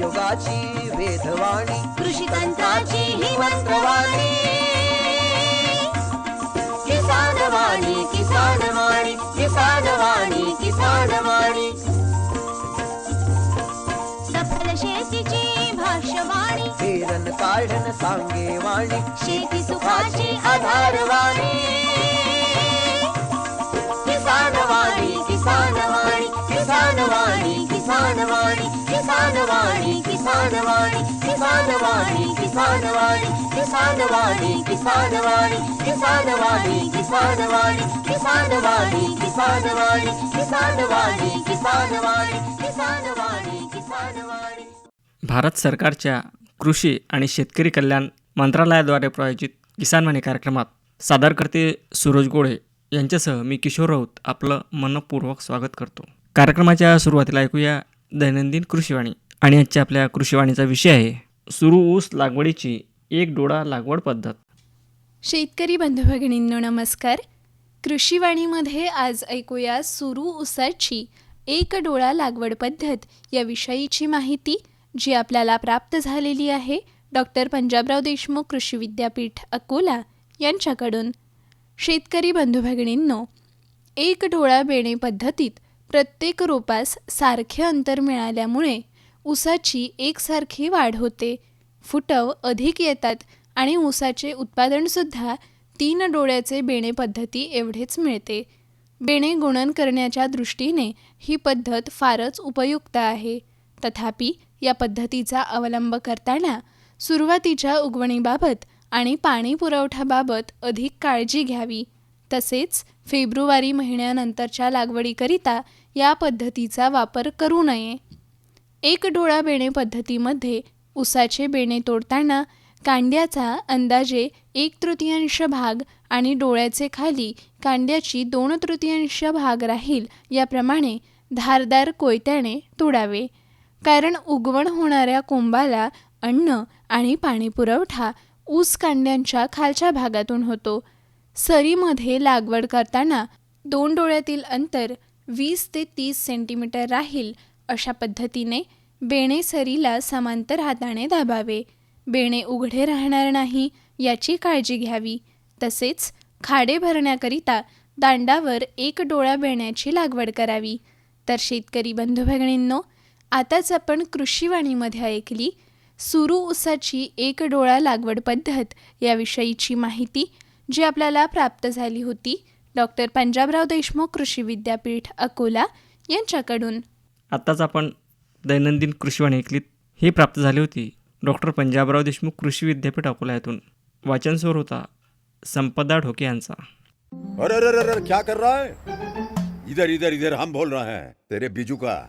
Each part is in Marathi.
योगाची वेधवाणी कृषी तंत्राची ही मंत्रवाणी किसान वाणी किसान वाणी किसान वाणी किसान वाणी सांगे वाणी शेती सुखाची आधारवाणी किसान वाणी किसान वाणी किसान वाणी किसान वाणी किसान वाणी किसान वाणी किसान वाणी किसान वाणी किसान वाणी किसान वाणी किसान वाणी किसान वाणी किसान वाणी किसान वाणी किसान वाणी किसान वाणी किसान वाणी किसान वाणी भारत सरकारच्या कृषी आणि शेतकरी कल्याण मंत्रालयाद्वारे प्रायोजित किसानवाणी कार्यक्रमात सादर करते सूरज गोळे यांच्यासह मी किशोर राऊत आपलं मनपूर्वक स्वागत करतो. कार्यक्रमाच्या सुरुवातीला ऐकूया दैनंदिन कृषीवाणी आणि आजच्या आपल्या कृषीवाणीचा विषय आहे सुरू ऊस लागवडीची एक डोळा लागवड पद्धत. शेतकरी बंधू भगिनींनो नमस्कार कृषीवाणीमध्ये आज ऐकूया सुरू ऊसाची एक डोळा लागवड पद्धत या विषयीची माहिती. जी आपल्याला प्राप्त झालेली आहे. डॉक्टर पंजाबराव देशमुख कृषी विद्यापीठ अकोला यांच्याकडून. शेतकरी बंधू भगिनींनो एक डोळा बेणे पद्धतीत प्रत्येक रोपास सारखे अंतर मिळाल्यामुळे ऊसाची एकसारखी वाढ होते. फुटव अधिक येतात आणि ऊसाचे उत्पादनसुद्धा तीन डोळ्याचे बेणे पद्धती एवढेच मिळते. बेणे गुणन करण्याच्या दृष्टीने ही पद्धत फारच उपयुक्त आहे. तथापि या पद्धतीचा अवलंब करताना सुरुवातीच्या उगवणीबाबत आणि पाणी पुरवठ्याबाबत अधिक काळजी घ्यावी. तसेच फेब्रुवारी महिन्यानंतरच्या लागवडीकरिता या पद्धतीचा वापर करू नये. एक डोळा बेणे पद्धतीमध्ये उसाचे बेणे तोडताना कांड्याचा अंदाजे एक तृतीयांश भाग आणि डोळ्याचे खाली कांड्याची दोन तृतीयांश भाग राहील याप्रमाणे धारदार कोयत्याने तोडावे. कारण उगवण होणाऱ्या कोंबाला अन्न आणि पाणी पुरवठा ऊस कांड्यांच्या खालच्या भागातून होतो. सरीमध्ये लागवड करताना दोन डोळ्यातील अंतर वीस ते तीस सेंटीमीटर राहील अशा पद्धतीने बेणे सरीला समांतर हाताने दाबावे. बेणे उघडे राहणार नाही याची काळजी घ्यावी. तसेच खाडे भरण्याकरिता दांडावर एक डोळा बेण्याची लागवड करावी. तर शेतकरी बंधू भगिनींनो आताच आपण कृषीवाणीमध्ये ऐकली सुरू ऊसाची एक डोळा लागवड पद्धत याविषयीची माहिती जी आपल्याला प्राप्त झाली होती. डॉक्टर पंजाबराव देशमुख कृषी विद्यापीठ अकोला यांच्याकडून. आत्ताच आपण दैनंदिन कृषीवाणी ऐकलीत ही प्राप्त झाली होती. डॉक्टर पंजाबराव देशमुख कृषी विद्यापीठ अकोला येथून. वाचन स्वर होता संपदा ढोके यांचा. अरे अरे अरे अरे, क्या कर रहा है? इधर इधर इधर हम बोल रहे हैं। तेरे बीजू का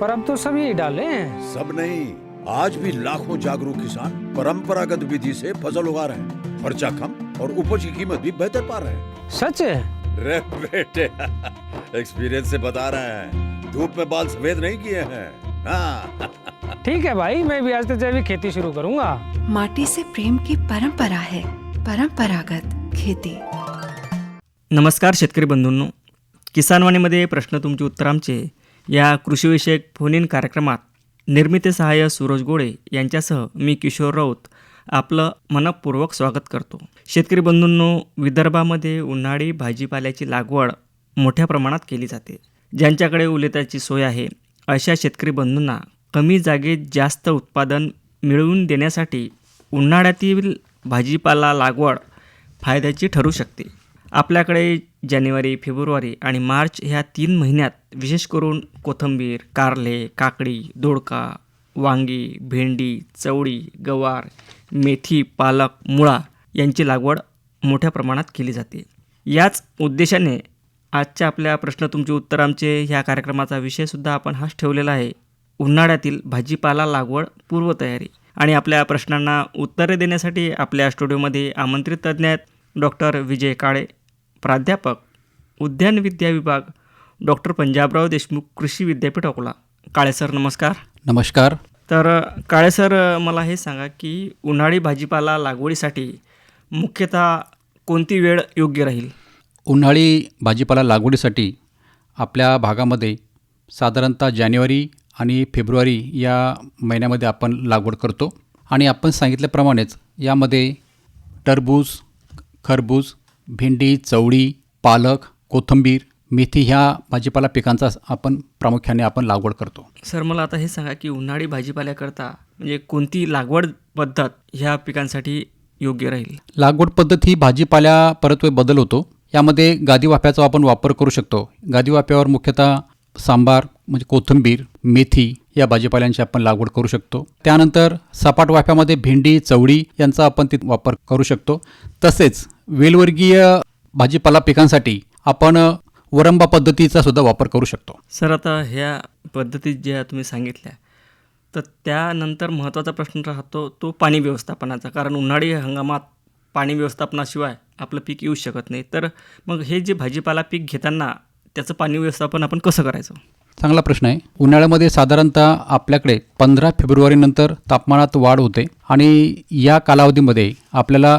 पर अब तो सब यही डाले हैं। सब नहीं आज भी लाखों जागरूक किसान परंपरागत विधि से फसल उगा रहे हैं। खर्चा कम और उपज की कीमत भी बेहतर पा रहे हैं। सच है? रे बेटे एक्सपीरियंस से बता रहे हैं। धूप में बाल सफेद नहीं किए हैं। हाँ। ठीक है भाई मैं भी आज से जैविक खेती शुरू करूंगा। माटी से प्रेम की परंपरा है परंपरागत खेती। नमस्कार शेतकरी बंधूंनो किसानवाणीमध्ये प्रश्न तुमची उत्तर आमचे या कृषीविषयक फोन इन कार्यक्रमात निर्मिती सहाय्य सूरज गोळे यांच्यासह मी किशोर राऊत आपलं मनपूर्वक स्वागत करतो. शेतकरी बंधूंनो विदर्भामध्ये उन्हाळी भाजीपाल्याची लागवड मोठ्या प्रमाणात केली जाते. ज्यांच्याकडे उलेताची सोय आहे अशा शेतकरी बंधूंना कमी जागेत जास्त उत्पादन मिळवून देण्यासाठी उन्हाळ्यातील भाजीपाला लागवड फायद्याची ठरू शकते. आपल्याकडे जानेवारी फेब्रुवारी आणि मार्च ह्या तीन महिन्यात विशेष करून कोथिंबीर कारले काकडी दोडका वांगी भेंडी चवळी गवार मेथी पालक मुळा यांची लागवड मोठ्या प्रमाणात केली जाते. याच उद्देशाने आजच्या आपल्या प्रश्न तुमचे उत्तर आमचे ह्या कार्यक्रमाचा विषयसुद्धा आपण हाच ठेवलेला आहे. उन्हाळ्यातील भाजीपाला लागवड पूर्वतयारी आणि आपल्या प्रश्नांना उत्तरे देण्यासाठी आपल्या स्टुडिओमध्ये आमंत्रित तज्ज्ञ आहेत डॉक्टर विजय काळे. प्राध्यापक उद्यान विद्या विभाग डॉक्टर पंजाबराव देशमुख कृषी विद्यापीठ अकोला. काळे सर नमस्कार. नमस्कार. तर काळे सर मला हे सांगा की उन्हाळी भाजीपाला लागवडीसाठी मुख्यतः कोणती वेळ योग्य राहील? उन्हाळी भाजीपाला लागवडीसाठी आपल्या भागामध्ये साधारणतः जानेवारी आणि फेब्रुवारी या महिन्यामध्ये आपण लागवड करतो. आणि आपण सांगितल्याप्रमाणेच यामध्ये टरबूज खरबूज भेंडी चवळी पालक कोथिंबीर मेथी ह्या भाजीपाला पिकांचा आपण प्रामुख्याने आपण लागवड करतो. सर मला आता हे सांगा की उन्हाळी भाजीपाल्याकरता म्हणजे कोणती लागवड पद्धत ह्या पिकांसाठी योग्य राहील? लागवड पद्धत ही भाजीपाल्या परत्वे बदल होतो. यामध्ये गादी वाफ्याचा आपण वापर करू शकतो. गादी वाफ्यावर मुख्यतः सांबार म्हणजे कोथिंबीर मेथी या भाजीपाल्यांची आपण लागवड करू शकतो. त्यानंतर सपाट वाफ्यामध्ये भेंडी चवळी यांचा आपण तिथे वापर करू शकतो. तसेच वेलवर्गीय भाजीपाला पिकांसाठी आपण वरंबा पद्धतीचा सुद्धा वापर करू शकतो. सर आता ह्या पद्धतीत ज्या तुम्ही सांगितल्या तर त्यानंतर महत्त्वाचा प्रश्न राहतो तो पाणी व्यवस्थापनाचा. कारण उन्हाळी हंगामात पाणी व्यवस्थापनाशिवाय आपलं पीक येऊ शकत नाही. तर मग हे जे भाजीपाला पीक घेताना त्याचं पाणी व्यवस्थापन आपण कसं करायचं? चांगला प्रश्न आहे. उन्हाळ्यामध्ये साधारणतः आपल्याकडे पंधरा फेब्रुवारीनंतर तापमानात वाढ होते आणि या कालावधीमध्ये आपल्याला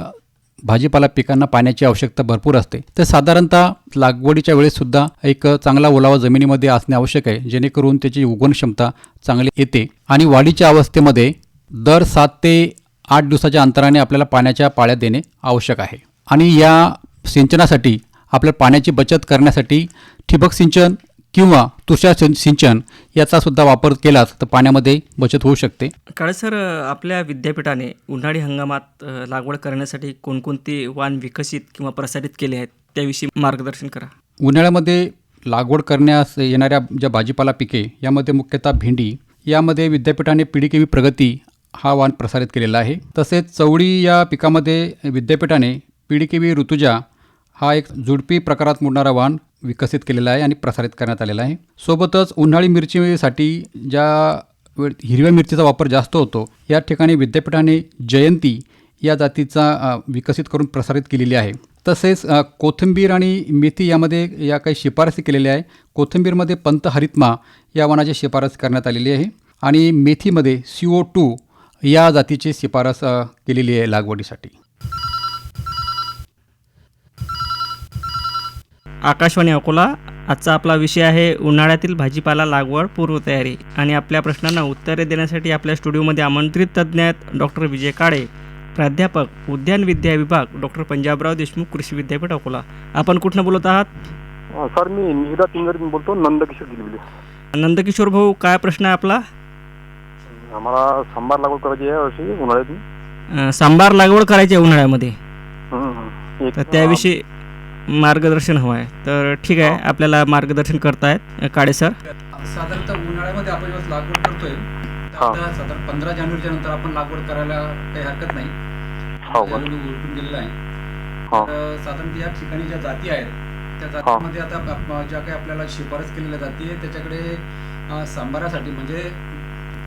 भाजीपाला पिकांना पाण्याची आवश्यकता भरपूर असते. तर साधारणतः लागवडीच्या वेळेससुद्धा एक चांगला ओलावा जमिनीमध्ये असणे आवश्यक आहे जेणेकरून त्याची उगवण क्षमता चांगली येते. आणि वाढीच्या अवस्थेमध्ये दर सात ते आठ दिवसाच्या अंतराने आपल्याला पाण्याच्या पाळ्या देणे आवश्यक आहे. आणि या सिंचनासाठी आपल्या पाण्याची बचत करण्यासाठी ठिबक सिंचन किंवा तुषार सिंचन याचा सुद्धा वापर केलाच तर पाण्यामध्ये बचत होऊ शकते. काळे सर आपल्या विद्यापीठाने उन्हाळी हंगामात लागवड करण्यासाठी कोणकोणते वाण विकसित किंवा प्रसारित केले आहेत त्याविषयी मार्गदर्शन करा. उन्हाळ्यामध्ये लागवड करण्यास येणाऱ्या ज्या भाजीपाला पिके यामध्ये मुख्यतः भेंडी यामध्ये विद्यापीठाने पिढीकेवी प्रगती हा वाण प्रसारित केलेला आहे. तसेच चवळी या पिकामध्ये विद्यापीठाने पिढीकेवी ऋतुजा हा एक झुडपी प्रकारात मोडणारा वाण विकसित केलेला आहे आणि प्रसारित करण्यात आलेला आहे. सोबतच उन्हाळी मिरचीसाठी ज्या वेळ हिरव्या मिरचीचा वापर जास्त होतो या ठिकाणी विद्यापीठाने जयंती या जातीचा विकसित करून प्रसारित केलेली आहे. तसेच कोथिंबीर आणि मेथी यामध्ये या काही शिफारसी केलेल्या आहे कोथिंबीरमध्ये पंत हरितमा या वनाची शिफारस करण्यात आलेली आहे आणि मेथीमध्ये सी ओ टू या जातीची शिफारस केलेली आहे लागवडीसाठी. आकाशवाणी अकोला. आजचा आपला विषय आहे उन्हाळ्यातील भाजीपाला लागवड पूर्वतयारी आणि आपल्या प्रश्नांना उत्तरे देण्यासाठी आपल्या स्टुडिओमध्ये आमंत्रित तज्ज्ञ आहेत डॉक्टर विजय काळे प्राध्यापक उद्यान विद्या विभाग डॉक्टर पंजाबराव देशमुख कृषी विद्यापीठ अकोला. आपण कुठनं बोलत आहात? सर मी निविदा तिंगरीतून बोलतो नंदकिशोर गिलबिले नंदकिशोर भाऊ काय प्रश्न आहे आपला? आम्हाला सांबार लागवड करायची आहे उन्हाळ्यातून अं, सांबार लागवड करायची आहे उन्हाळ्यामध्ये. त्याविषयी मार्गदर्शन हवं आहे तर ठीक आहे आपल्याला मार्गदर्शन करतायत काळे सर साधारणतः उन्हाळ्यामध्ये आपण जेव्हा लागवड करतोय हा. साधारण पंधरा जानेवारीच्या नंतर आपण लागवड करायला काही हरकत नाही हो? उलटून गेलेलं आहे हा. साधारण या ठिकाणी ज्या जाती आहेत त्या जातीमध्ये आता ज्या काही आपल्याला शिफारस केलेल्या जाती आहे त्याच्याकडे सांबारासाठी म्हणजे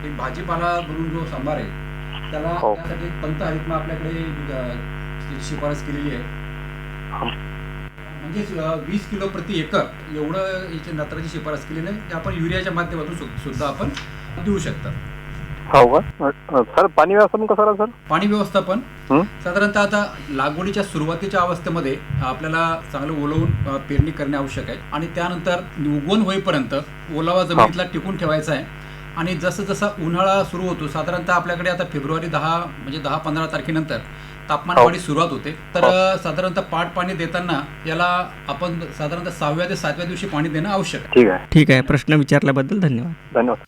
एक भाजीपाला बनवून जो सांबार आहे त्याला हो. त्यासाठी पंत हरितमा आपल्याकडे शिफारस केलेली आहे हा. म्हणजे अ, वीस किलो प्रति एकर एवढं याची नत्राची शिफारस केलेली आहे ते आपण युरियाच्या माध्यमातून सुद्धा आपण देऊ शकतात हो सर पाणी व्यवस्थापन कसं सर? पाणी व्यवस्थापन हं? साधारणतः आता लागवडीच्या सुरुवातीच्या अवस्थेमध्ये आपल्याला चांगलं ओलवून पेरणी करणे आवश्यक आहे. आणि त्यानंतर उगवण होईपर्यंत ओलावा जमिनीतला टिकून ठेवायचा आहे. आणि जसं जसा उन्हाळा सुरू होतो साधारणतः आपल्याकडे आता फेब्रुवारी दहा म्हणजे दहा पंधरा तारखेनंतर तापमान हो. वाढी सुरुवात होते. तर अ, साधारणतः पाट पाणी देताना याला आपण साधारणतः सहाव्या ते सातव्या दिवशी पाणी देणं आवश्यक आहे. ठीक आहे. ठीक आहे. प्रश्न विचारल्याबद्दल धन्यवाद. धन्यवाद.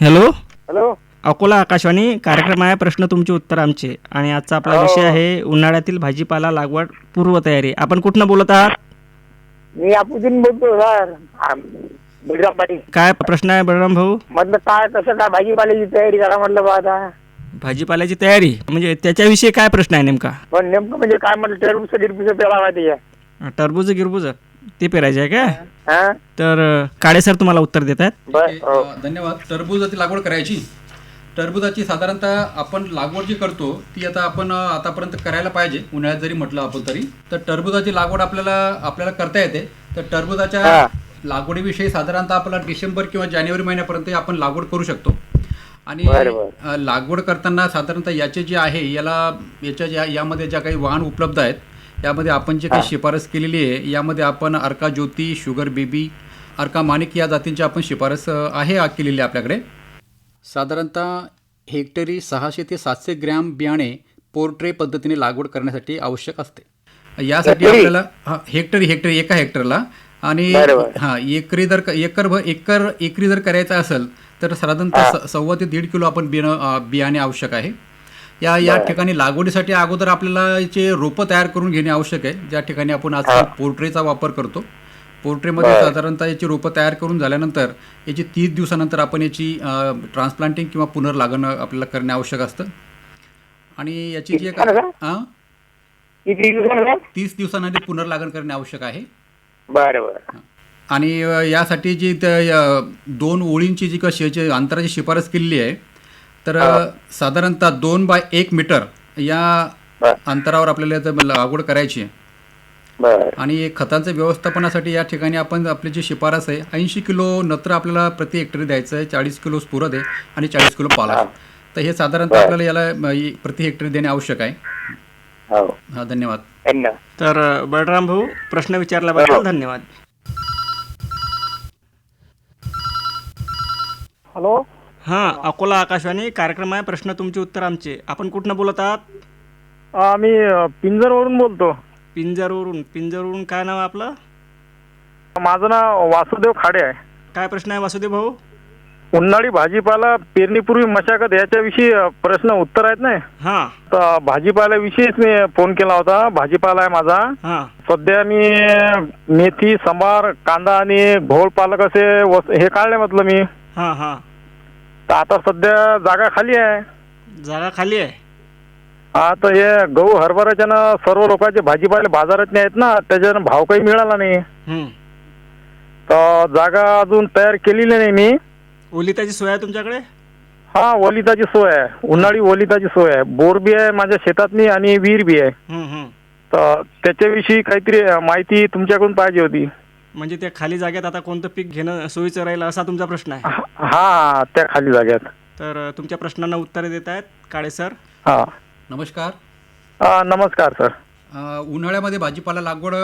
हॅलो? हॅलो? अकोला आकाशवाणी कार्यक्रम आहे. प्रश्न तुमचे उत्तर आमचे. आणि आजचा आपला हो. विषय आहे उन्हाळ्यातील भाजीपाला लागवड पूर्वतयारी. आपण कुठनं बोलत आहात? मी बोलतो सर. पाटील काय प्रश्न आहे बळराम भाऊ? म्हटलं काय कसं काय भाजीपाल्याची तयारी करा म्हटलं बा आता. भाजीपाल्याची तयारी? म्हणजे त्याच्याविषयी काय प्रश्न आहे नेमका? पण नेमकं म्हणजे काय म्हटलं टरबूज गिरबूज माहिती आहे टरबूज गिरबूज ते पेरायचे आहे काय हा? तर काळे सर तुम्हाला उत्तर देत आहेत. बर ठीक हो. आहे. अ, धन्यवाद. टरबूजाची लागवड करायची. टरबूजाची साधारणतः आपण लागवड जी करतो ती आता आपण अ, आतापर्यंत करायला पाहिजे. उन्हाळ्यात जरी म्हटलं आपण तरी. तर टरबूजाची लागवड आपल्याला आपल्याला करता येते. तर टरबूजाच्या हा. लागवडीविषयी साधारणतः आपल्याला डिसेंबर किंवा जानेवारी महिन्यापर्यंत आपण लागवड करू शकतो. आणि लागवड करताना साधारणतः याचे जे आहे याला याच्या ज्या यामध्ये ज्या काही वाहन उपलब्ध आहेत यामध्ये आपण जे काही शिफारस केलेली आहे यामध्ये आपण अर्का ज्योती शुगर बेबी अर्का माणिक या जातींची आपण शिफारस आहे केलेली आहे आपल्याकडे. साधारणतः हेक्टरी सहाशे ते सातशे ग्रॅम बियाणे पोर्ट्रे पद्धतीने लागवड करण्यासाठी आवश्यक असते. यासाठी? आपल्याला हेक्टरी हेक्टरी एका हेक्टरला. आणि. हा एकरी जर एकर एकर एकरी जर करायचं असेल तर साधारणतः सव्वा ते दीड किलो आपण बियाणं बियाणे आवश्यक आहे. या या ठिकाणी लागवडीसाठी अगोदर आपल्याला याचे रोपं तयार करून घेणे आवश्यक आहे ज्या ठिकाणी आपण आजकाल पोर्ट्रेचा वापर करतो. पोर्ट्रेमध्ये साधारणतः याची रोपं तयार करून झाल्यानंतर याची तीस दिवसानंतर आपण याची ट्रान्सप्लांटिंग किंवा पुनर्लागण आपल्याला करणे आवश्यक असतं. आणि याची जी एक तीस दिवसांमध्ये पुनर्लागण करणे आवश्यक आहे. बरं बरं. आणि यासाठी जी दोन ओळींची जी कशी अंतराची शिफारस केलेली आहे तर साधारणतः दोन बाय एक मीटर या. अंतरावर आपल्याला लागवड करायची आहे. आणि खतांच्या व्यवस्थापनासाठी या ठिकाणी आपण आपली जी शिफारस आहे ऐंशी किलो नत्र आपल्याला प्रति हेक्टरी द्यायचं आहे चाळीस किलो स्फुरद आहे आणि चाळीस किलो पाला तर हे साधारणतः आपल्याला याला प्रति हेक्टरी देणे आवश्यक आहे. हो. हा धन्यवाद. धन्यवाद तर बळराम भाऊ प्रश्न विचारल्याबद्दल धन्यवाद. हॅलो? हां अकोला आकाशवाणी कार्यक्रम आहे. प्रश्न तुमचे उत्तर आमचे. आपण कुठनं बोलत आहात? आम्ही पिंजरवरून बोलतो. पिंजरवरून. पिंजरवरून काय नाव आहे आपलं? माझं नाव वासुदेव खाडे आहे. काय प्रश्न आहे वासुदेव भाऊ? उन्हाळी भाजीपाला पेरणीपूर्वी मशागत याच्याविषयी प्रश्न उत्तर आहेत नाही? हां. तर भाजीपाल्याविषयीच मी फोन केला होता. भाजीपाला आहे माझा. हां. सध्या मी मेथी सांबार कांदा आणि घोळ पालक असे वस हे काढले म्हटलं मी. हां हां. तर आता सध्या जागा खाली आहे. जागा खाली आहे? हा तर हे गहू हरभऱ्याच्या ना सर्व लोकांचे भाजीपाले बाजारात नाही आहेत ना त्याच्यानं भाव काही मिळाला नाही. तर जागा अजून तयार केलेली नाही मी. ओलिताची सोय आहे तुमच्याकडे? हा ओलिताची सोय आहे. उन्हाळी ओलिताची सोय आहे. बोर बी आहे माझ्या शेतातनी आणि विहीर बी आहे. हं, हं. तर त्याच्याविषयी काहीतरी माहिती तुमच्याकडून पाहिजे होती. म्हणजे त्या खाली जागेत आता कोणतं पीक घेणं सोयीचं राहील असा तुमचा प्रश्न आहे? हा- हा त्या खाली जाग्यात तर अ, तुमच्या प्रश्नांना उत्तरे देत आहेत काळे सर. हा. नमस्कार. हा, नमस्कार सर. अ, उन्हाळ्यामध्ये भाजीपाला लागवड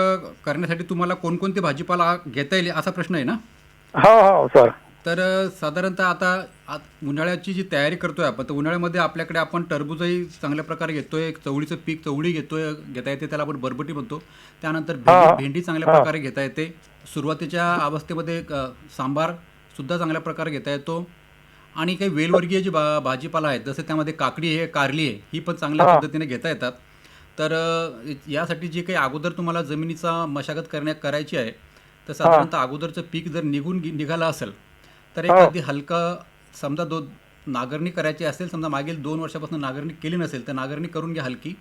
करण्यासाठी तुम्हाला कोणकोणते भाजीपाला घेता येईल असा प्रश्न आहे ना? हो हो सर. तर साधारणतः आता आत- उन्हाळ्याची जी तयारी करतोय आपण तर उन्हाळ्यामध्ये आपल्याकडे आपण टरबूजही चांगल्या प्रकारे घेतोय चवळीचं पीक चवळी घेतोय घेता येते त्याला आपण बरबटी म्हणतो त्यानंतर. भेंडी भेंडी चांगल्या. प्रकारे घेता येते सुरुवातीच्या अवस्थेमध्ये सांबार सुद्धा चांगल्या प्रकारे घेता येतो आणि काही वेलवर्गीय जी भा भाजीपाला आहेत जसं त्यामध्ये काकडी आहे कारली आहे ही पण चांगल्या. पद्धतीने घेता येतात तर यासाठी जे काही अगोदर तुम्हाला जमिनीचा मशागत करण्या करायची आहे तर साधारणतः अगोदरचं पीक जर निघून निघालं असेल तर हो. एखादी हलका समजा दो नांगरणी करायची असेल समजा मागील दोन वर्षापासून नांगरणी केली नसेल तर नांगरणी करून घ्या हलकी.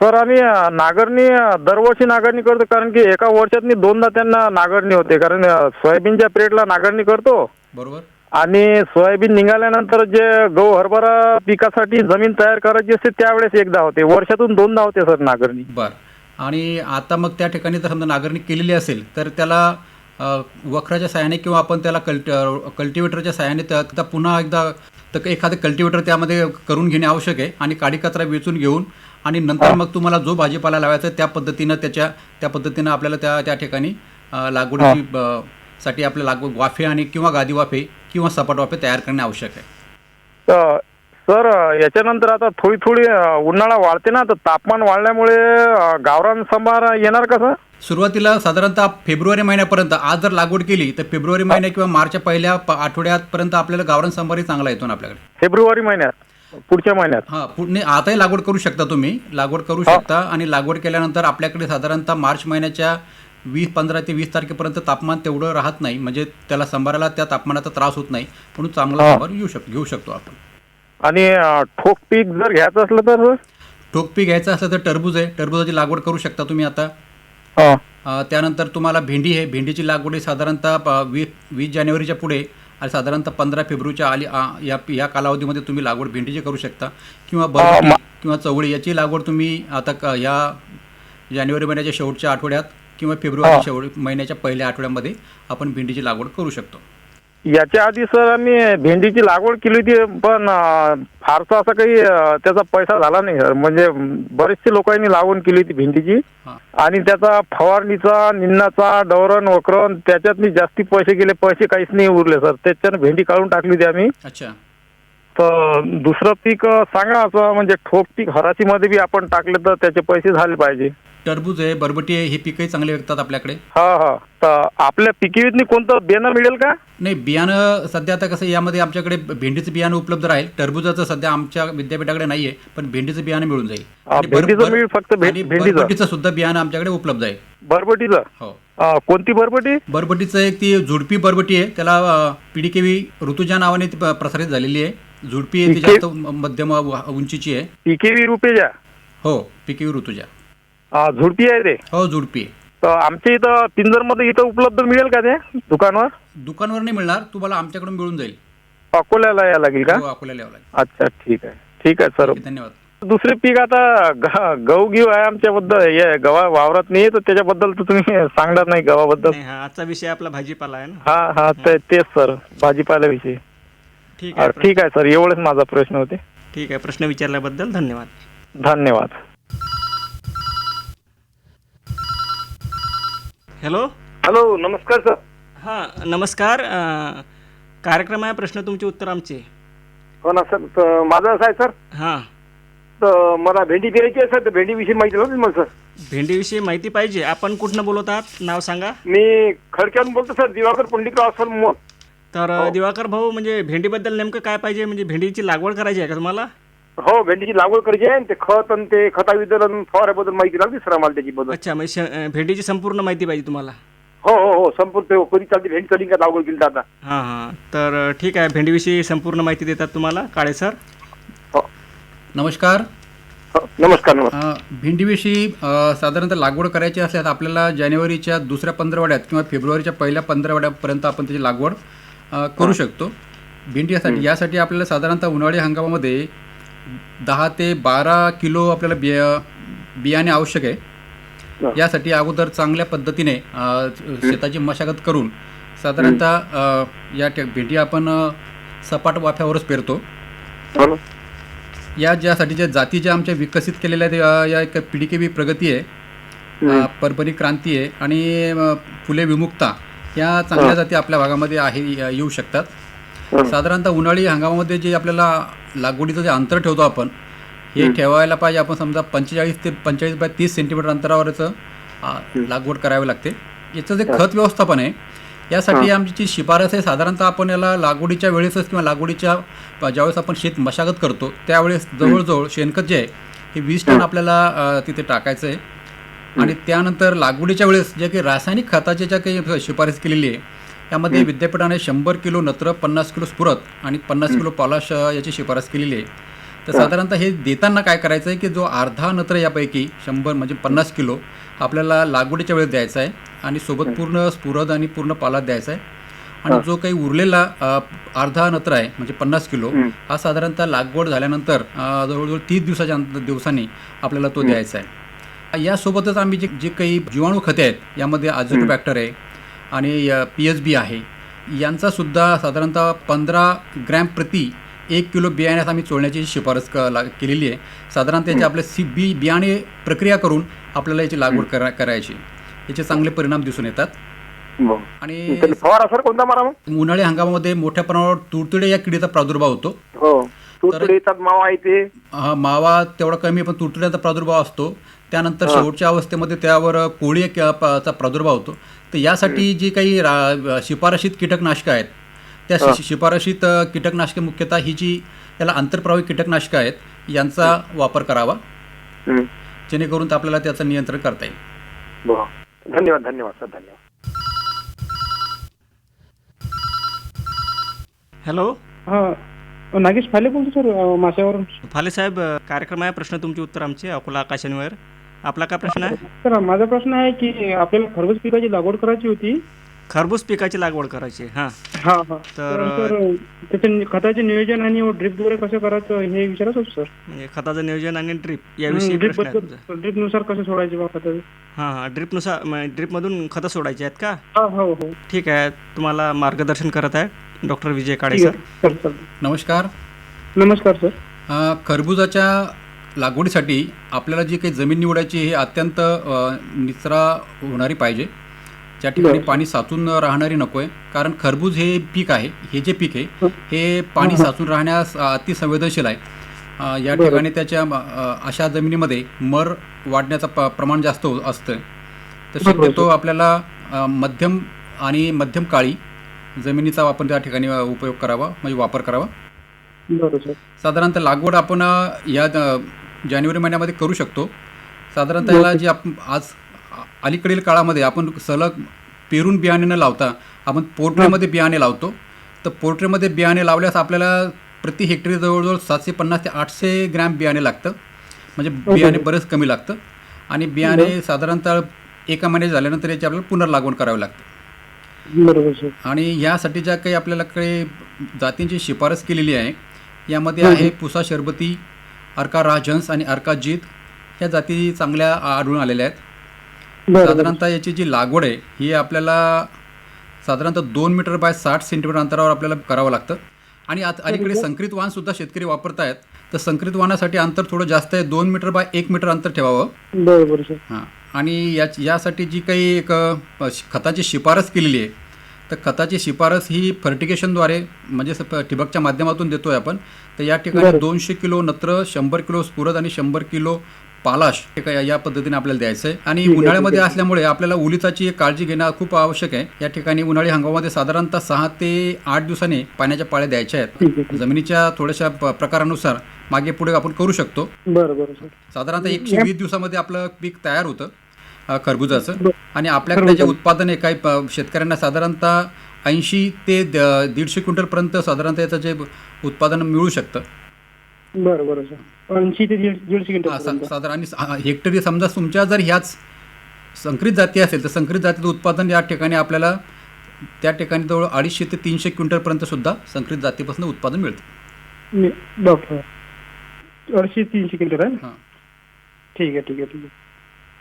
सर आम्ही अ, नांगरणी अ, दरवर्षी नांगरणी करतो कारण की एका वर्षात दोनदा त्यांना नांगरणी होते कारण अ, सोयाबीनच्या पिरियडला नांगरणी करतो. बरोबर. आणि सोयाबीन निघाल्यानंतर जे गहू हरभरा पिकासाठी जमीन तयार करायची असते त्यावेळेस एकदा होते. वर्षातून दोनदा होते सर नांगरणी. बर. आणि आता मग त्या ठिकाणी जर समजा नांगरणी केलेली असेल तर त्याला वखराच्या साहाय्याने किंवा आपण त्याला कल्ट कल्टिवेटरच्या साहाय्याने त्या पुन्हा एकदा तर एखादं कल्टिवेटर त्यामध्ये करून घेणे आवश्यक आहे आणि काडी कचरा वेचून घेऊन आणि नंतर मग तुम्हाला जो भाजीपाला लावायचा आहे त्या पद्धतीनं त्याच्या त्या पद्धतीनं आपल्याला त्या त्या ठिकाणी लागवडीची साठी आपल्या लागवड वाफे आणि किंवा गादी वाफे किंवा सपाट वाफे तयार करणे आवश्यक आहे. तर सर याच्यानंतर आता थोडी थोडी उन्हाळा वाढते ना तर तापमान वाढल्यामुळे गावरान संभार येणार का सर? सुरुवातीला साधारणतः फेब्रुवारी महिन्यापर्यंत आज जर लागवड केली तर फेब्रुवारी महिन्या किंवा मार्चच्या पहिल्या प- आठवड्यापर्यंत आपल्याला गावरान संभारी चांगला येतो ना आपल्याकडे? फेब्रुवारी महिन्यात. पुढच्या महिन्यात. हां पुढे आताही लागवड करू शकता तुम्ही. लागवड करू शकता आणि लागवड केल्यानंतर आपल्याकडे साधारणतः मार्च महिन्याच्या वीस पंधरा ते वीस तारखेपर्यंत तापमान तेवढं राहत नाही. म्हणजे त्याला संभाराला त्या तापमानाचा त्रास होत नाही. म्हणून चांगला. संभार येऊ शक घेऊ शकतो आपण. आणि अं, ठोक पीक जर घ्यायचं असलं तर? सर ठोक पीक घ्यायचं असलं तर टरबूज आहे. टरबुजाची लागवड करू शकता तुम्ही आता. हां अ, त्यानंतर तुम्हाला भेंडी आहे भेंडीची लागवड ही साधारणतः प- वीस वीस जानेवारीच्या पुढे आणि साधारणतः पंधरा फेब्रुवारीच्या आली आ- या या कालावधीमध्ये तुम्ही लागवड भेंडीची करू शकता किंवा बरबटी मा- किंवा चवळी याची लागवड तुम्ही आता क या जानेवारी महिन्याच्या शेवटच्या आठवड्यात किंवा फेब्रुवारी हा. शेवट महिन्याच्या पहिल्या आठवड्यामध्ये आपण भेंडीची लागवड करू शकतो याच्या आधी सर आम्ही भेंडीची लागवड केली होती पण फारसा असा काही त्याचा पैसा झाला नाही सर. म्हणजे बरेचसे लोकांनी लागवड केली होती भेंडीची. आणि त्याचा फवारणीचा निन्नाचा डवरण वकरण त्याच्यात मी जास्ती पैसे गेले. पैसे काहीच नाही उरले सर. त्याच्यानं भेंडी काढून टाकली होती आम्ही. अच्छा. तर दुसरं पीक सांगा असं म्हणजे ठोक पीक हराचीमध्ये बी आपण टाकले तर त्याचे पैसे झाले पाहिजे. टरबूज आहे बरबटी आहे हे पिकही चांगले विकतात आपल्याकडे. हा हा. तर आपल्या पिकिवीतनी कोणतं बियाणं मिळेल का? नाही बियाणं सध्या आता कसं यामध्ये आमच्याकडे भेंडीचं बियाणं उपलब्ध राहील. टरबुजाचं सध्या आमच्या विद्यापीठाकडे नाही आहे पण भेंडीचं बियाणं मिळून जाईल. हा, आणि बर- भेंडीचं बर- मिळेल फक्त भे- आणि भेंडीचं. बरबटीचं सुद्धा बियाणं आमच्याकडे उपलब्ध आहे. बरबटीचं? हो. कोणती बरबटी? बरबटीचं एक ती झुडपी बरबटी आहे त्याला पीडीकेवी ऋतुजा नावाने ती प- प्रसारित झालेली आहे. झुडपी आहे ती जास्त म- मध्यम उंचीची आहे. पिकेवी रुपयेच्या हो पीकेवी ऋतुजा. झुडपी आहे ते हो झुडपी. तर आमच्या इथं पिंजरमध्ये इथं उपलब्ध मिळेल का ते? दुकानवर? दुकानवर नाही मिळणार तुम्हाला आमच्याकडून मिळून जाईल. अकोल्याला यायला लागेल का? हो, अकोल्याला यावं लागेल. अच्छा ठीक आहे. ठीक आहे सर. ठीक आहे, धन्यवाद. दुसरे पीक आता ग- गहू घेऊ आहे आमच्याबद्दल. हे गव्हा वावरात नाही तर त्याच्याबद्दल तर तुम्ही सांगणार नाही गव्हाबद्दल. नाही हा आजचा विषय आपला भाजीपाला आहे ना. हा हा ते तेच सर. भाजीपाल्याविषयी ठीक आहे ठीक आहे सर. एवढेच माझा प्रश्न होते. ठीक आहे प्रश्न विचारल्याबद्दल धन्यवाद. धन्यवाद. हॅलो हॅलो नमस्कार सर हां नमस्कार. अं, कार्यक्रम आहे प्रश्न तुमचे उत्तर आमचे. हो ना सर तर माझं असं आहे सर हां. तर मला भेंडी द्यायची आहे सर तर भेंडीविषयी माहिती नव्हती मला सर भेंडीविषयी माहिती पाहिजे. आपण कुठनं बोलत आहात? नाव सांगा. मी खडक्यावरून बोलतो सर दिवाकर पुंडलिकराव सर तर हो. दिवाकर भाऊ म्हणजे भेंडीबद्दल नेमकं काय पाहिजे? म्हणजे भेंडीची लागवड करायची आहे का तुम्हाला? हो भेंडीची लागवड करायची आहे आणि ते खत आणि ते खता वितरण फवाऱ्याबद्दल माहिती लागली सर आम्हाला त्याची बद्दल अच्छा म्हणजे श- अं, भेंडीची संपूर्ण माहिती पाहिजे तुम्हाला? हो हो हो संपूर्ण ते कधी चालते भेंडी चालली का लागवड केली तर आता? हां हां. तर अं, ठीक आहे भेंडीविषयी संपूर्ण माहिती देतात तुम्हाला. काळे सर? हो. नमस्कार. हो, नमस्कार नमस्कार. अ, भेंडीविषयी अ, साधारणतः लागवड करायची असल्यास आपल्याला जानेवारीच्या दुसऱ्या पंधरवड्यात किंवा फेब्रुवारीच्या पहिल्या पंधरवड्यापर्यंत आपण त्याची लागवड अ, करू शकतो. भेंडी यासाठी यासाठी आपल्याला साधारणतः उन्हाळी हंगामामध्ये दहा ते बारा किलो आपल्याला बिया बियाणे आवश्यक आहे. यासाठी अगोदर चांगल्या पद्धतीने शेताची मशागत करून साधारणतः या टे- भेंडी आपण सपाट वाफ्यावरच पेरतो. या ज्यासाठी ज्या जाती ज्या आमच्या विकसित केलेल्या आहेत, या एक पिढीकेवी प्रगती आहे. अ, परभणी क्रांती आहे आणि फुले विमुक्ता या चांगल्या जाती आपल्या भागामध्ये आहे येऊ शकतात. साधारणतः उन्हाळी हंगामामध्ये जे आपल्याला लागवडीचं जे अंतर ठेवतो आपण हे ठेवायला पाहिजे आपण समजा पंचेचाळीस ते पंचेचाळीस बाय तीस सेंटीमीटर अंतरावरचं लागवड करावी लागते. याचं जे खत व्यवस्थापन आहे यासाठी आमची शिफारस आहे साधारणतः आपण याला लागवडीच्या वेळेसच किंवा लागवडीच्या ज्यावेळेस आपण शेत मशागत करतो त्यावेळेस जवळजवळ शेणखत जे आहे हे वीस टन आपल्याला तिथे टाकायचं आहे आणि त्यानंतर लागवडीच्या वेळेस जे काही रासायनिक खताची ज्या काही शिफारस केलेली आहे यामध्ये विद्यापीठाने शंभर किलो नत्र पन्नास किलो स्फुरत आणि पन्नास किलो पॉलाश याची शिफारस केलेली आहे. तर साधारणतः हे देताना काय करायचं आहे की जो अर्धा नत्र यापैकी शंभर म्हणजे पन्नास किलो आपल्याला लागवडीच्या वेळेस द्यायचा आहे आणि सोबत पूर्ण स्फुरद आणि पूर्ण पाला द्यायचा आहे. आणि जो काही उरलेला अर्धा नत्र आहे म्हणजे पन्नास किलो हा साधारणतः लागवड झाल्यानंतर जवळजवळ तीस दिवसाच्या दिवसांनी आपल्याला तो द्यायचा आहे. यासोबतच आम्ही जे जे काही जीवाणू खते आहेत यामध्ये आझोटोबॅक्टर आहे आणि पी एच बी आहे. यांचा सुद्धा साधारणतः पंधरा ग्रॅम प्रति एक किलो बियाण्यात आम्ही चोळण्याची शिफारस क ला केलेली आहे. साधारणतः याचे आपले सी बी बियाणे प्रक्रिया करून आपल्याला याची लागवड करा करायची. याचे चांगले परिणाम दिसून येतात. आणि कोणता मारा उन्हाळी हंगामामध्ये मोठ्या प्रमाणावर तुडतुडे या किडीचा प्रादुर्भाव होतो. हो. मावा येते हा मावा तेवढा कमी पण तुडतुड्याचा प्रादुर्भाव असतो. त्यानंतर शेवटच्या अवस्थेमध्ये त्यावर कोळी चा प्रादुर्भाव होतो. तर यासाठी जी काही रा शिफारशीत कीटकनाशकं आहेत त्या शि- शिफारशीत अ, कीटकनाशके मुख्यतः ही जी याला आंतरप्रवाही कीटकनाशकं आहेत यांचा वापर करावा. जेणेकरून आपल्याला त्याचं नियंत्रण करता येईल. धन्यवाद धन्यवाद सर धन्यवाद. हॅलो. हा. नागेश फाले बोलतो सर? माशावरून. फाले साहेब कार्यक्रम आहे प्रश्न तुमचे उत्तर आमचे अकोला आकाशवाणीवर. आपला काय प्रश्न आहे? सर माझा प्रश्न आहे की आपल्याला खरबूज पिकाची लागवड करायची होती. खरबूज पिकाची लागवड करायची हां. हा हा. तर- त्याचे खताचे नियोजन आणि ड्रिपद्वारे कसं करायचं हे विचारत होतो सर. म्हणजे खताचं नियोजन आणि ड्रीप याविषयी ड्रिप प्रश्न आहे तुमचा. ड्रिपनुसार कसं सोडायचे बा खताचे हां हां. ड्रीपनुसार म- ड्रीपमधून खतं सोडायची आहेत का? हा हो हो. ठीक आहे. तुम्हाला मार्गदर्शन करत आहे डॉक्टर विजय काळे ठीक सर. आहे सर. चालतं नमस्कार. नमस्कार सर. अ, खरबुजाच्या लागवडीसाठी आपल्याला जी काही जमीन निवडायची ही अत्यंत निचरा होणारी पाहिजे. ज्या ठिकाणी. पाणी साचून राहणारी नको आहे. कारण खरबूज हे पीक आहे हे जे पीक आहे हे. पाणी साचून राहण्यास अतिसंवेदनशील आहे. या. ठिकाणी त्याच्या अशा जमिनीमध्ये मर वाढण्याचं प प्रमाण जास्त हो- असतं तर. शक्यतो आपल्याला मध्यम आणि मध्यम काळी जमिनीचा आपण त्या ठिकाणी उपयोग करावा म्हणजे वापर करावा. साधारणतः लागवड आपण या जानेवारी महिन्यामध्ये करू शकतो. साधारणतः याला जे आपण आज अलीकडील काळामध्ये आपण सलग पेरून बियाणे न लावता आपण पोर्ट्रेमध्ये बियाणे लावतो. तर पोर्ट्रेमध्ये बियाणे लावल्यास आपल्याला प्रति हेक्टरी जवळजवळ सातशे पन्नास ते आठशे ग्रॅम बियाणे लागतं. म्हणजे बियाणे बरंच कमी लागतं. आणि बियाणे साधारणतः एका महिन्यात झाल्यानंतर याची आपल्याला पुनर्लागवड करावी लागते. आणि यासाठी ज्या काही आपल्याला काही जातींची शिफारस केलेली आहे यामध्ये आहे पुसा शरबती अर्का राजहंस आणि अर्का जीत ह्या जाती चांगल्या आढळून आलेल्या आहेत. साधारणतः याची जी लागवड आहे ही आपल्याला साधारणतः दोन मीटर बाय साठ सेंटीमीटर अंतरावर आपल्याला करावं लागतं. आणि आत अलीकडे संकरित वाहनसुद्धा शेतकरी वापरत आहेत तर संकरित वाहनासाठी अंतर थोडं जास्त आहे दोन मीटर बाय एक मीटर अंतर ठेवावं. बरोबर हां. आणि या यासाठी जी काही एक खताची शिफारस केलेली आहे तर खताची शिफारस ही फर्टिगेशनद्वारे म्हणजे ठिबकच्या माध्यमातून देतो आहे आपण. तर या ठिकाणी. दोनशे किलो नत्र शंभर किलो स्फुरद आणि शंभर किलो पालाश हे काय या पद्धतीने आपल्याला द्यायचं आहे आणि उन्हाळ्यामध्ये. असल्यामुळे आपल्याला उलिताची एक काळजी घेणं खूप आवश्यक आहे या ठिकाणी उन्हाळी हंगामामध्ये साधारणतः सहा ते आठ दिवसांनी पाण्याच्या पाळ्या द्यायच्या आहेत आहे. जमिनीच्या थोड्याशा प्रकारानुसार मागे पुढे आपण करू शकतो साधारणतः एकशे वीस दिवसामध्ये आपलं पीक तयार होतं खरबुजाचं. आणि आपल्याकडे जे. उत्पादन आहे काही शेतकऱ्यांना साधारणतः ऐंशी ते दीडशे क्विंटलपर्यंत साधारणतः याचं जे उत्पादन मिळू शकतं. बरं बरं सर. ऐंशी ते दीड दीडशे क्विंटल साधारण आणि हेक्टरी समजा तुमच्या जर ह्याच संकरित जाती असेल तर संकरित जातीचं उत्पादन या ठिकाणी आपल्याला त्या ठिकाणी जवळ अडीचशे ते तीनशे क्विंटलपर्यंत सुद्धा संकरित जातीपासून उत्पादन मिळतं. अडीचशे तीनशे क्विंटल आहे ठीक आहे ठीक आहे ठीक आहे.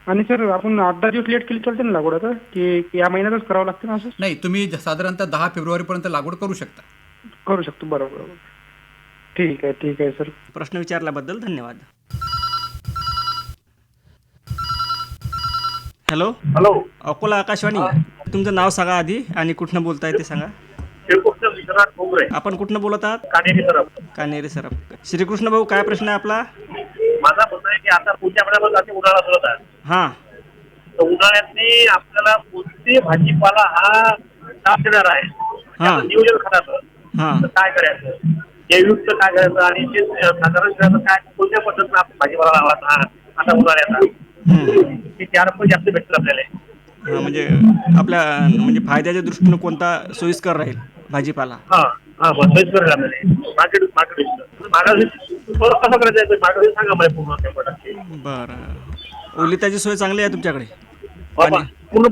आणि सर आपण आठ दहा दिवस लेट केली चालते ना लागवड आता? की की या महिन्यातच करावं लागते ना असं? नाही तुम्ही ज- साधारणतः दहा फेब्रुवारीपर्यंत लागवड करू शकता. करू शकतो बरोबर बरोबर. ठीक आहे ठीक आहे सर. प्रश्न विचारल्याबद्दल धन्यवाद. हॅलो? हॅलो. अकोला आकाशवाणी तुमचं नाव सांगा आधी आणि कुठनं बोलताय ते सांगा. श्रीकृष्ण विश्वनाथ ठोंबरे आपण कुठनं बोलत आहात? कानेरी सर कानेरी सर श्रीकृष्ण भाऊ काय प्रश्न आहे आपला? माझा म्हणणं आहे की आता पुढच्या महिन्यामध्ये असे उन्हाळा सुरत आहे हां. तर उन्हाळ्यातनी आपल्याला कोणते भाजीपाला हा साफ देणार आहे? त्याचं नियोजन करायचं. हां. तर काय करायचं? जैविक काय करायचं? आणि जे साधारण करायचं काय कोणत्या पद्धतीनं आपण भाजीपाला लावायचा हा आता उन्हाळ्याचा. ते चार रुपये जास्त भेटतील आपल्याला. हां म्हणजे आपल्या म्हणजे फायद्याच्या दृष्टीनं कोणता सोयीस्कर राहील भाजीपाला? हा हा बस करेल आपल्याला. मार्केट मार्केट मार्केट कसं करायचं मार्केट सांगा मला पूर्ण त्या product. बरं. ओलिताची सोय चांगली आहे तुमच्याकडे? बाबा पूर्ण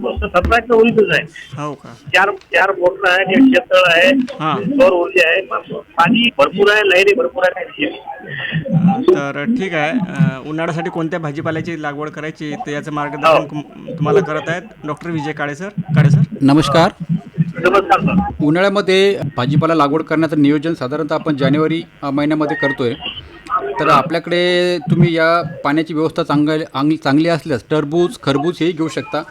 ओलीच आहे. हो का? चार चार मोटर आहे एक शेततळ हा. आहे सौर ऊर्जा आहे पाणी भरपूर आहे लहरी भरपूर आहे. तर ठीक आहे. उन्हाळ्यासाठी कोणत्या भाजीपाल्याची लागवड करायची? तर याचं मार्गदर्शन कुम- तुम्हाला करत आहेत doctor Vijay Kale sir. Kale sir. नमस्कार. नमस्कार सर उन्हाळ्यामध्ये भाजीपाला लागवड करण्याचं नियोजन साधारणतः आपण जानेवारी महिन्यामध्ये करतोय. तर आपल्याकडे तुम्ही या पाण्याची व्यवस्था चांगली चांगली असल्यास टरबूज खरबूज हेही घेऊ शकता.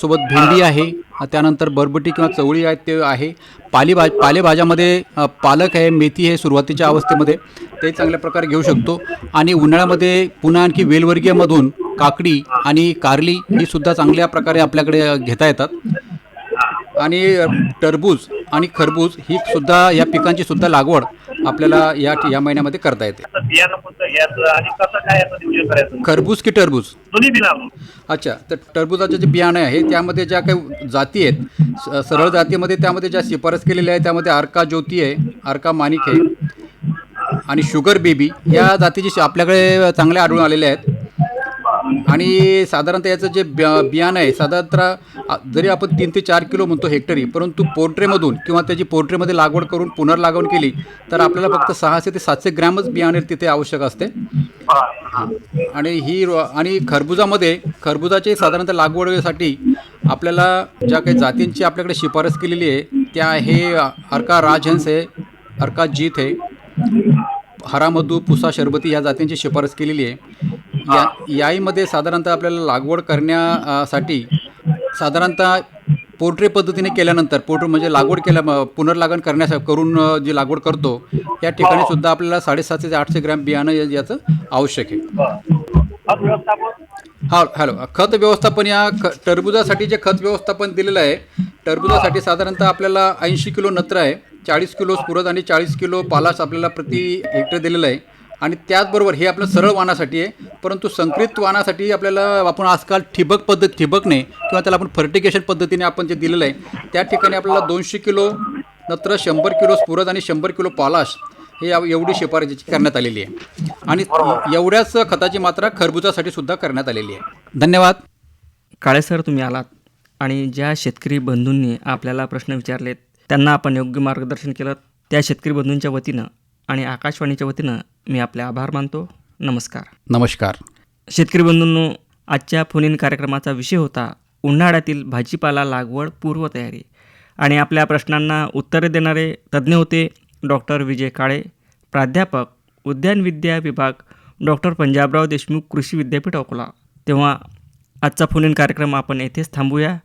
सोबत भेंडी आहे त्यानंतर बरबटी किंवा चवळी आहे ते आहे. पालेभाज पालेभाज्यामध्ये पालक आहे मेथी आहे सुरुवातीच्या अवस्थेमध्ये ते चांगल्या प्रकारे घेऊ शकतो. आणि उन्हाळ्यामध्ये पुन्हा आणखी वेलवर्गीयमधून काकडी आणि कारली ही सुद्धा चांगल्या प्रकारे आपल्याकडे घेता येतात. आणि टरबूज आणि खरबूज ही सुद्धा या पिकांची सुद्धा लागवड आपल्याला या या महिन्यामध्ये करता येते. खरबूज की टरबूज? अच्छा तर टरबुजाचं जे बियाणं आहे त्यामध्ये ज्या काही जाती आहेत सरळ जातीमध्ये त्यामध्ये ज्या शिफारस केलेल्या आहे त्यामध्ये अर्का ज्योती आहे अर्का माणिक आहे आणि शुगर बेबी या जातीचे आपल्याकडे चांगले आढळून आलेले आहेत. आणि साधारणतः याचं जे बिया बियाणं आहे साधारणतः जरी आपण तीन ते चार किलो म्हणतो हेक्टरी परंतु पोर्ट्रेमधून किंवा त्याची पोर्ट्रेमध्ये लागवड करून पुनर्लागवण केली तर आपल्याला फक्त सहाशे ते सातशे ग्रॅमच बियाणे तिथे आवश्यक असते. आणि ही आणि खरबुजामध्ये खरबुजाचे साधारणतः लागवडीसाठी आपल्याला ज्या काही जातींची आपल्याकडे शिफारस केलेली आहे त्या हे अर्का राजहंस आहे अर्का जीत आहे हरामधू पुसा शरबती या जातींची शिफारस केलेली आहे. या याईमध्ये साधारणतः आपल्याला लागवड करण्यासाठी साधारणतः पोल्ट्री पद्धतीने केल्यानंतर पोल्ट्री म्हणजे लागवड केल्या पुनर्लागण करण्यास करून जी लागवड करतो या ठिकाणी सुद्धा आपल्याला साडेसातशे ते आठशे ग्रॅम बियाणं याचं आवश्यक आहे. हा हॅलो खत व्यवस्थापन या ख टरबुजासाठी जे खत व्यवस्थापन दिलेलं आहे टरबुजासाठी साधारणतः आपल्याला ऐंशी किलो नत्र आहे चाळीस किलो स्फुरद आणि चाळीस किलो पालास आपल्याला प्रति हेक्टर दिलेलं आहे. आणि त्याचबरोबर हे आपलं सरळ वाणासाठी आहे. परंतु संकरित वाणासाठी आपल्याला आपण आजकाल ठिबक पद्धत ठिबकने किंवा त्याला आपण फर्टिकेशन पद्धतीने आपण जे दिलेलं आहे त्या ठिकाणी आपल्याला दोनशे किलो नत्र शंभर किलो स्फुरद आणि शंभर किलो पालाश हे एवढी शिफारस करण्यात आलेली आहे. आणि एवढ्याच खताची मात्रा खरबुजासाठी सुद्धा करण्यात आलेली आहे. धन्यवाद. काळे सर तुम्ही आलात आणि ज्या शेतकरी बंधूंनी आपल्याला प्रश्न विचारलेत त्यांना आपण योग्य मार्गदर्शन केलं. त्या शेतकरी बंधूंच्या वतीनं आणि आकाशवाणीच्या वतीनं मी आपले आभार मानतो. नमस्कार. नमस्कार. शेतकरी बंधूंनो आजच्या फोन इन कार्यक्रमाचा विषय होता उन्हाळ्यातील भाजीपाला लागवड पूर्वतयारी. आणि आपल्या प्रश्नांना उत्तरे देणारे तज्ज्ञ होते डॉक्टर विजय काळे प्राध्यापक उद्यानविद्या विभाग डॉक्टर पंजाबराव देशमुख कृषी विद्यापीठ अकोला. तेव्हा आजचा फोन इन कार्यक्रम आपण येथेच थांबूया.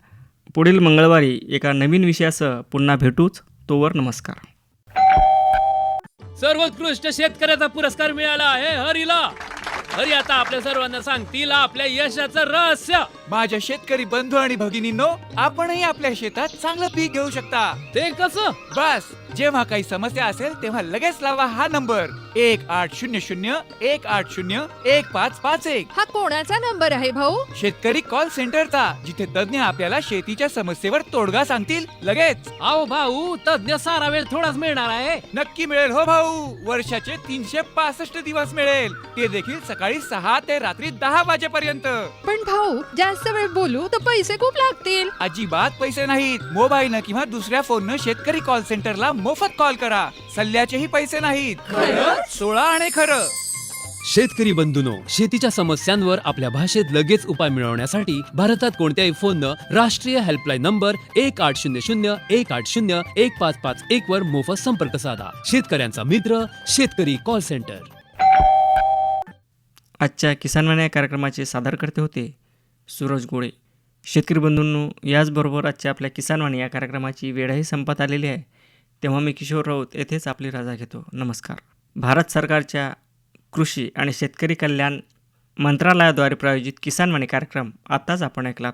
पुढील मंगळवारी एका नवीन विषयासह पुन्हा भेटूच. तोवर नमस्कार. सर्वोत्कृष्ट शेतकऱ्याचा पुरस्कार मिळाला आहे हरीला. हरी आता आपल्या सर्वांना सांगतील आपल्या यशाचं रहस्य. माझ्या शेतकरी बंधू आणि भगिनींनो आपणही आपल्या शेतात चांगलं पीक घेऊ शकता. ते कसं? बस जेव्हा काही समस्या असेल तेव्हा लगेच लावा हा नंबर. एक आठ शून्य शून्य एक आठ शून्य एक पाच पाच एक. हा कोणाचा नंबर आहे भाऊ? शेतकरी कॉल सेंटरचा जिथे तज्ञ आपल्याला शेतीच्या समस्येवर तोडगा सांगतील लगेच. अहो भाऊ तज्ञ सारा वेळ थोडाच मिळणार आहे. नक्की मिळेल हो भाऊ. वर्षाचे तीनशे पासष्ट दिवस मिळेल. ते देखील सकाळी सहा ते रात्री दहा वाजेपर्यंत. पण भाऊ जास्त वेळ बोलू तर पैसे खूप लागतील. अजिबात पैसे नाहीत. मोबाईलनं किंवा दुसऱ्या फोननं शेतकरी कॉल सेंटरला मोफत कॉल करा. सल्ल्याचेही पैसे नाहीत. सोळा आणि खरं. शेतकरी बंधूनो शेतीच्या समस्यांवर आपल्या भाषेत लगेच उपाय मिळवण्यासाठी भारतात कोणत्याही फोननं राष्ट्रीय हेल्पलाईन नंबर एक आठ शून्य शून्य एक आठ शून्य एक पाच पाच एक वर मोफत संपर्क साधा. शेतकऱ्यांचा मित्र शेतकरी कॉल सेंटर आजच्या किसानवाणी या कार्यक्रमाचे सादरकर्ते होते सूरज गोळे. शेतकरी बंधूंनो याचबरोबर आजच्या आपल्या किसानवाणी या कार्यक्रमाची वेळही संपत आलेली आहे. तेव्हा मी किशोर राऊत येथेच आपली रजा घेतो. नमस्कार. भारत सरकारच्या कृषी आणि शेतकरी कल्याण मंत्रालयाद्वारे प्रायोजित किसान मणी कार्यक्रम आत्ताच आपण ऐकलात.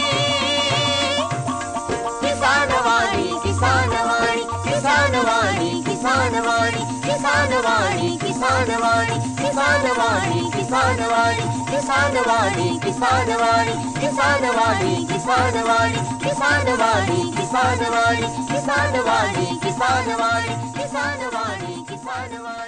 वाणी किसान वाणी किसान वाणी किसान वाणी किसान वाणी किसान वाणी किसान वाणी